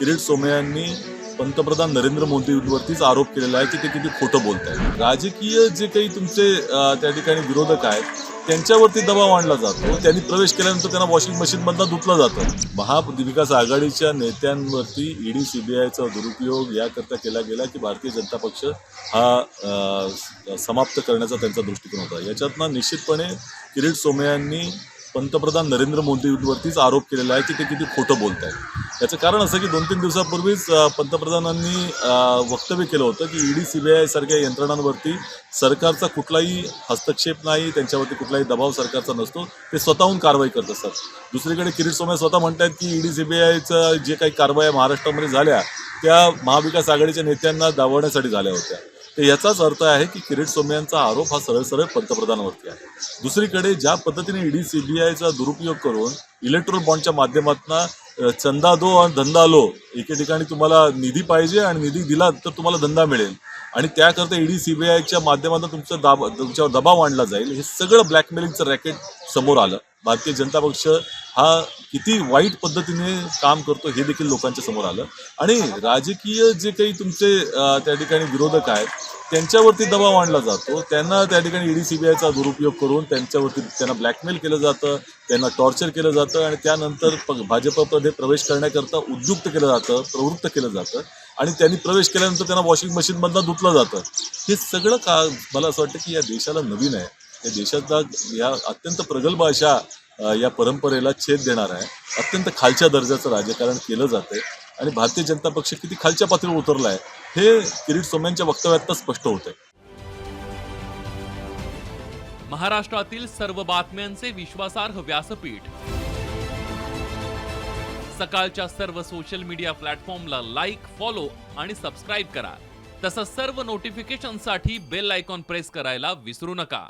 किरीट सोमय्यांनी पंतप्रधान नरेंद्र मोदींवरतीच आरोप केलेला आहे की ते किती खोटं बोलत आहेत राजकीय जे काही तुमचे त्या ठिकाणी विरोधक आहेत त्यांच्यावरती दबाव आणला जातो. त्यांनी प्रवेश केल्यानंतर त्यांना वॉशिंग मशीनमधनं धुतलं जातं. महाविकास आघाडीच्या नेत्यांवरती ईडी सीबीआयचा दुरुपयोग याकरता केला गेला की भारतीय जनता पक्ष हा समाप्त करण्याचा त्यांचा दृष्टिकोन होता. याच्यातनं निश्चितपणे किरीट सोमय्यांनी पंतप्रधान नरेंद्र मोदींवरतीच आरोप केलेला आहे की ते किती खोटं बोलत आहेत याचं कारण असं की दोन तीन दिवसापूर्वीच पंतप्रधानांनी वक्तव्य केलं होतं की ईडी सीबीआय सारख्या यंत्रणांवरती सरकारचा कुठलाही हस्तक्षेप नाही त्यांच्यावरती कुठलाही दबाव सरकारचा नसतो ते स्वतःहून कारवाई करत असतात दुसरीकडे किरीट सोमय स्वतः म्हणतात की ईडी आयचं जे काही कारवाया महाराष्ट्रामध्ये झाल्या त्या महाविकास आघाडीच्या नेत्यांना दाबवण्यासाठी झाल्या होत्या. तर याचाच अर्थ आहे की किरीट सोमय्यांचा आरोप हा सरळ सरळ पंतप्रधानावरती आहे. दुसरीकडे ज्या पद्धतीने ईडी सीबीआयचा दुरुपयोग करून इलेक्ट्रॉल बॉन्डच्या माध्यमातून चंदा दो आणि धंदा लो एके ठिकाणी तुम्हाला निधी पाहिजे आणि निधी दिला तर तुम्हाला धंदा मिळेल. आणि त्याकरता ईडी सीबीआयच्या माध्यमातून तुमचं दाब तुमच्यावर दबाव आणला जाईल. हे सगळं ब्लॅकमेलिंगचं रॅकेट समोर आलं. भारतीय जनता पक्ष हा किती वाईट पद्धतीने काम करतो हे देखील लोकांच्या समोर आलं. आणि राजकीय जे काही तुमचे त्या ठिकाणी विरोधक आहेत त्यांच्यावरती दबाव आणला जातो. त्यांना त्या ठिकाणी ईडी सीबीआयचा दुरुपयोग करून त्यांच्यावरती त्यांना ब्लॅकमेल केलं जातं त्यांना टॉर्चर केलं जातं आणि त्यानंतर प- भाजपमध्ये प्रवेश करण्याकरता उद्युक्त केलं जातं प्रवृत्त केलं जातं आणि त्यांनी प्रवेश केल्यानंतर त्यांना वॉशिंग मशीनमधनं धुतलं जातं. हे सगळं का मला असं वाटतं की या देशाला नवीन आहे. या देशाचा या अत्यंत प्रगल्भ अशा या परंपरेला छेद देणार आहे. अत्यंत खालच्या दर्जाचं राजकारण केलं जातंय. आणि भारतीय जनता पक्ष किती खालच्या पातळीवर उतरला आहे हे किरीट सोम्यांच्या वक्तव्यात स्पष्ट होतंय. महाराष्ट्रातील सर्व बातम्यांचे विश्वासार्ह व्यासपीठ. सकाळच्या सर्व सोशल मीडिया प्लॅटफॉर्मला लाईक फॉलो आणि सबस्क्राईब करा. तसंच सर्व नोटिफिकेशनसाठी बेल आयकॉन प्रेस करायला विसरू नका.